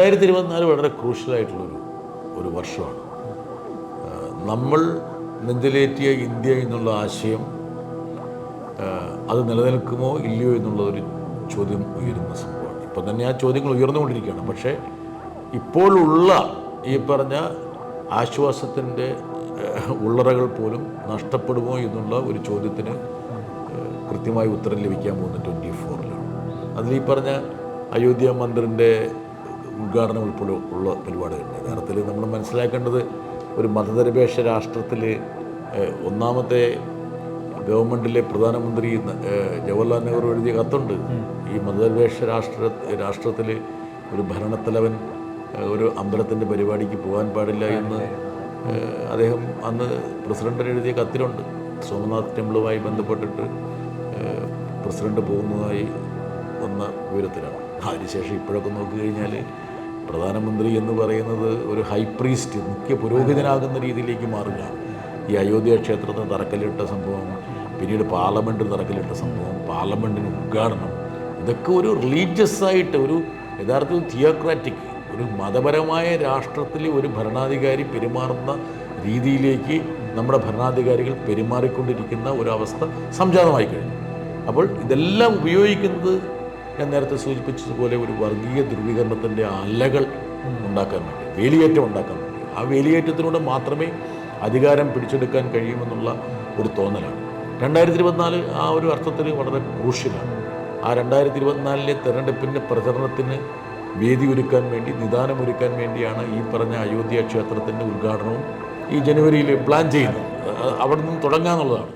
രണ്ടായിരത്തി ഇരുപത്തിനാല് വളരെ ക്രൂഷ്യലായിട്ടുള്ളൊരു ഒരു വർഷമാണ്. നമ്മൾ നെഞ്ചിലേറ്റിയ ഇന്ത്യ എന്നുള്ള ആശയം അത് നിലനിൽക്കുമോ ഇല്ലയോ എന്നുള്ള ഒരു ചോദ്യം ഉയരുന്ന സംഭവമാണ്. ഇപ്പം തന്നെ ആ ചോദ്യങ്ങൾ ഉയർന്നുകൊണ്ടിരിക്കുകയാണ്. പക്ഷേ ഇപ്പോഴുള്ള ഈ പറഞ്ഞ ആശ്വാസത്തിന്റെ ഉള്ളറകൾ പോലും നഷ്ടപ്പെടുമോ എന്നുള്ള ഒരു ചോദ്യത്തിന് കൃത്യമായി ഉത്തരം ലഭിക്കാൻ പോകുന്ന ട്വന്റി ഫോറിലാണ്. അതിൽ ഈ പറഞ്ഞ അയോധ്യ മന്ദിറിന്റെ ഉദ്ഘാടനം ഉൾപ്പെടെ ഉള്ള പരിപാടികളുണ്ട്. യഥാർത്ഥത്തിൽ നമ്മൾ മനസ്സിലാക്കേണ്ടത് ഒരു മതനിരപേക്ഷ രാഷ്ട്രത്തിൽ ഒന്നാമത്തെ ഗവൺമെന്റിലെ പ്രധാനമന്ത്രി ജവഹർലാൽ നെഹ്റു എഴുതിയ കത്തുണ്ട്. ഈ മതനിരപേക്ഷ രാഷ്ട്ര രാഷ്ട്രത്തിൽ ഒരു ഭരണത്തലവൻ ഒരു അമ്പലത്തിന്റെ പരിപാടിക്ക് പോകാൻ പാടില്ല എന്ന് അദ്ദേഹം അന്ന് പ്രസിഡന്റിന് എഴുതിയ കത്തിലുണ്ട്. സോമനാഥ് ടെമ്പിളുമായി ബന്ധപ്പെട്ടിട്ട് പ്രസിഡന്റ് പോകുന്നതായി വന്ന വിവരത്തിലാണ്. അതിനുശേഷം ഇപ്പോഴൊക്കെ നോക്കിക്കഴിഞ്ഞാൽ പ്രധാനമന്ത്രി എന്ന് പറയുന്നത് ഒരു ഹൈ പ്രീസ്റ്റ് മുഖ്യ പുരോഹിതനാകുന്ന രീതിയിലേക്ക് മാറുകയാണ് ഈ അയോധ്യ ക്ഷേത്രത്തിന് തറക്കല്ലിട്ട സംഭവം പിന്നീട് പാർലമെന്റിന് തറക്കല്ലിട്ട സംഭവം പാർലമെന്റിന് ഉദ്ഘാടനം ഇതൊക്കെ ഒരു റിലീജിയസ് ആയിട്ട് ഒരു യഥാർത്ഥത്തിൽ തിയോക്രാറ്റിക് ഒരു മതപരമായ രാഷ്ട്രത്തിൽ ഒരു ഭരണാധികാരി പെരുമാറുന്ന രീതിയിലേക്ക് നമ്മുടെ ഭരണാധികാരികൾ പെരുമാറിക്കൊണ്ടിരിക്കുന്ന ഒരവസ്ഥ സംജാതമായി കഴിഞ്ഞു. അപ്പോൾ ഇതെല്ലാം ഉപയോഗിക്കുന്നത് ഞാൻ നേരത്തെ സൂചിപ്പിച്ചതുപോലെ ഒരു വർഗീയ ധ്രുവീകരണത്തിന്റെ അലകൾ ഉണ്ടാക്കാൻ വേണ്ടി വേലിയേറ്റം ഉണ്ടാക്കാൻ വേണ്ടി. ആ വേലിയേറ്റത്തിലൂടെ മാത്രമേ അധികാരം പിടിച്ചെടുക്കാൻ കഴിയുമെന്നുള്ള ഒരു തോന്നലാണ്. രണ്ടായിരത്തി ഇരുപത്തിനാല് ആ ഒരു അർത്ഥത്തിൽ വളരെ ക്രൂഷ്യലാണ്. ആ രണ്ടായിരത്തി ഇരുപത്തിനാലിലെ തെരഞ്ഞെടുപ്പിന്റെ പ്രചരണത്തിന് വേദി ഒരുക്കാൻ വേണ്ടി നിദാനമൊരുക്കാൻ വേണ്ടിയാണ് ഈ പറഞ്ഞ അയോധ്യ ക്ഷേത്രത്തിന്റെ ഉദ്ഘാടനവും ഈ ജനുവരിയിൽ പ്ലാൻ ചെയ്യുന്നത്. അവിടെ നിന്ന് തുടങ്ങാന്നുള്ളതാണ്.